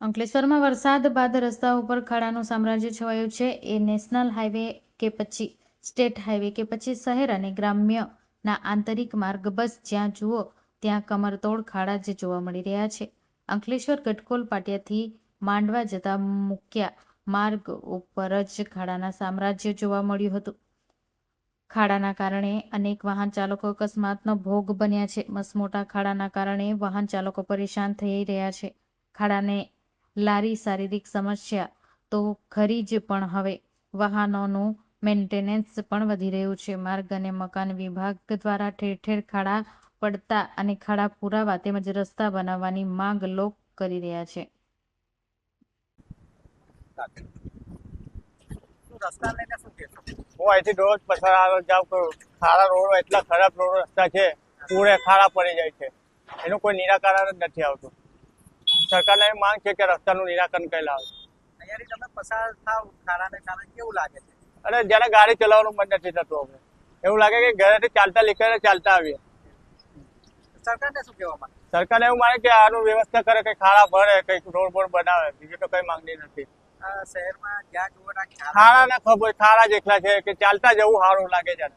અંકલેશ્વરમાં વરસાદ બાદ રસ્તા ઉપર ખાડાનું સામ્રાજ્ય છવાયું છે. એ નેશનલ હાઈવે કે પછી સ્ટેટ હાઈવે કે પછી શહેર અને ગ્રામ્યના આંતરિક માર્ગ બસ જ્યાં જુઓ ત્યાં કમરતોડ ખાડા જ જોવા મળી રહ્યા છે. અંકલેશ્વર ગટકોલ પાટિયાથી માંડવા જતા મુખ્ય માર્ગ ઉપર જ ખાડાના સામ્રાજ્ય જોવા મળ્યું હતું. ખાડાના કારણે અનેક વાહન ચાલકો અકસ્માતનો ભોગ બન્યા છે. મસમોટા ખાડાના કારણે વાહન ચાલકો પરેશાન થઈ રહ્યા છે. ખાડાને લારી શારીરિક સમસ્યા તો ખરી જ પણ હવે વાહનોનું મેન્ટેનન્સ પણ વધી રહ્યું છે. માર્ગ અને મકાન વિભાગ દ્વારા ઠેર ઠેર ખાડા પડતા અને ખાડા પુરાવા તેમજ રસ્તા બનાવવાની માંગ લોક કરી રહ્યા છે. એનું કોઈ નિરાકરણ નથી આવતું. સરકારને એવી માંગ છે કે રસ્તાનું નિરાકરણ કઈ લાવે અહીંયાથી તમે પસાર થાવ ખાડાને કારણે કેવું લાગે છે? અને જ્યારે ગાડી ચલાવવાનું મન નથી થતું અમને એવું લાગે કે ઘરેથી ચાલતા નીકળે ચાલતા આવીએ. સરકારને શું કહેવા માંગે? સરકારને એવું માને કે આનું વ્યવસ્થા કરે કઈ ખાડા ભરે કંઈક રોડ બોડ બનાવે. બીજું તો કઈ માંગણી નથી. શહેરમાં જ્યાં ખાડા ના ખબર ખાડા જેટલા છે કે ચાલતા જવું સારું લાગે છે.